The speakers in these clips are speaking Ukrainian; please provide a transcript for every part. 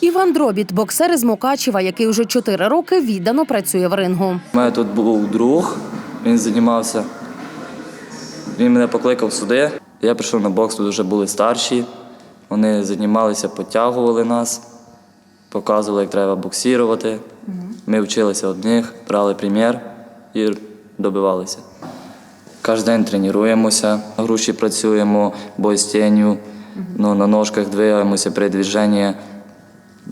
Іван Дробіт, боксер із Мукачева, який вже чотири роки віддано працює в рингу. У мене тут був друг, він займався. Він мене покликав сюди. Я прийшов на бокс, тут вже були старші. Вони займалися, підтягували нас, показували, як треба боксірувати. Ми вчилися одних, брали примір і добивалися. Кожен день тренуємося, груші працюємо, бой з тінню, ну, на ножках двигаємося при движенні.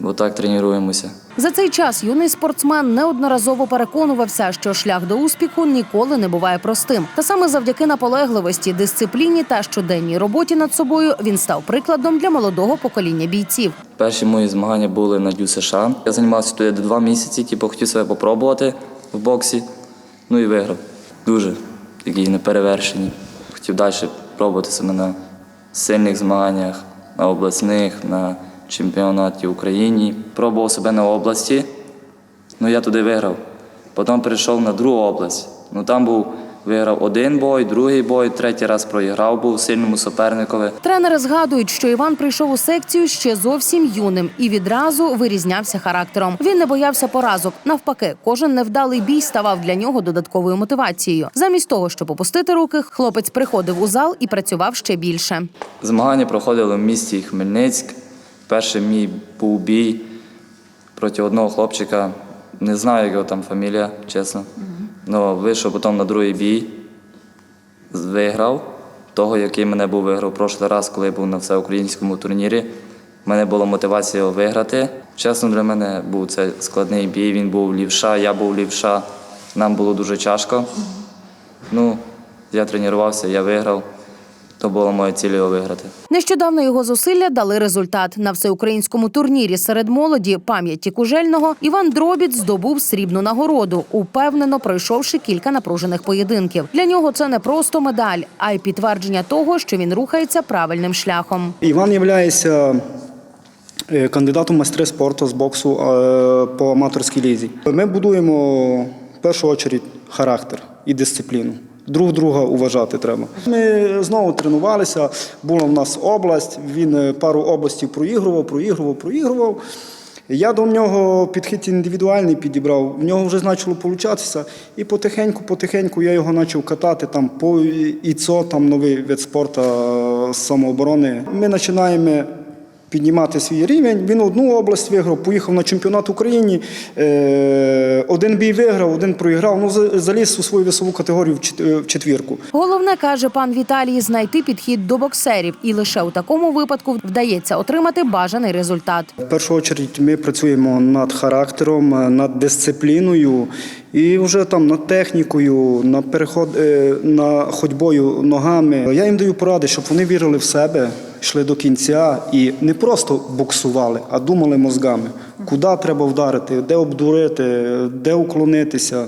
Отак тренуємося. За цей час юний спортсмен неодноразово переконувався, що шлях до успіху ніколи не буває простим. Та саме завдяки наполегливості, дисципліні та щоденній роботі над собою він став прикладом для молодого покоління бійців. Перші мої змагання були на Дю США. Я займався туди два місяці, типу, хотів себе попробувати в боксі. Ну і виграв. Дуже такі неперевершені. Хотів далі пробувати себе на сильних змаганнях, на обласних, на чемпіонаті України. Пробував себе на області, ну я туди виграв. Потім перейшов на другу область. Ну там був виграв один бой, другий бой, третій раз проіграв, був сильному суперникові. Тренери згадують, що Іван прийшов у секцію ще зовсім юним і відразу вирізнявся характером. Він не боявся поразок. Навпаки, кожен невдалий бій ставав для нього додатковою мотивацією. Замість того, щоб опустити руки, хлопець приходив у зал і працював ще більше. Змагання проходили в місті Хмельницьк. Перший мій був бій проти одного хлопчика. Не знаю, як його там фамілія, чесно. Ну, вийшов потім на другий бій, виграв того, який мене був виграв прошлий раз, коли я був на всеукраїнському турнірі. У мене була мотивація його виграти. Чесно, для мене був це складний бій. Він був лівша, я був лівша. Нам було дуже тяжко. Ну, я тренувався, я виграв. То була моя ціль його виграти. Нещодавно його зусилля дали результат на всеукраїнському турнірі серед молоді пам'яті кужельного. Іван Дробіт здобув срібну нагороду, упевнено пройшовши кілька напружених поєдинків. Для нього це не просто медаль, а й підтвердження того, що він рухається правильним шляхом. Іван є кандидатом майстри спорту з боксу е, по аматорській лізі. Ми будуємо в першу чергу характер і дисципліну. Друг друга уважати треба. Ми знову тренувалися. Була в нас область. Він е, пару областей проігрував, проігрував, проігрував. Я до нього підхід індивідуальний підібрав. В нього вже почало получатися. І потихеньку, потихеньку я його почав катати там по ІЦО, там новий вид спорту е, самооборони. Ми починаємо піднімати свій рівень. Він одну область виграв, поїхав на чемпіонат України. Е, один бій виграв, один проіграв. Ну, за- заліз у свою весову категорію в е, в четвірку. Головне каже пан Віталій знайти підхід до боксерів, і лише у такому випадку вдається отримати бажаний результат. В першу чергу ми працюємо над характером, е, над дисципліною і вже там над технікою, на переход е, на ходьбою ногами. Я їм даю поради, щоб вони вірили в себе, йшли до кінця і не просто боксували, а думали мозгами, куди треба вдарити, де обдурити, де уклонитися.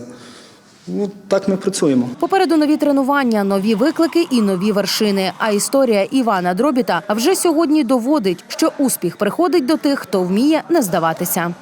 Ну так ми працюємо. Попереду нові тренування, нові виклики і нові вершини. А історія Івана Дробіта вже сьогодні доводить, що успіх приходить до тих, хто вміє не здаватися.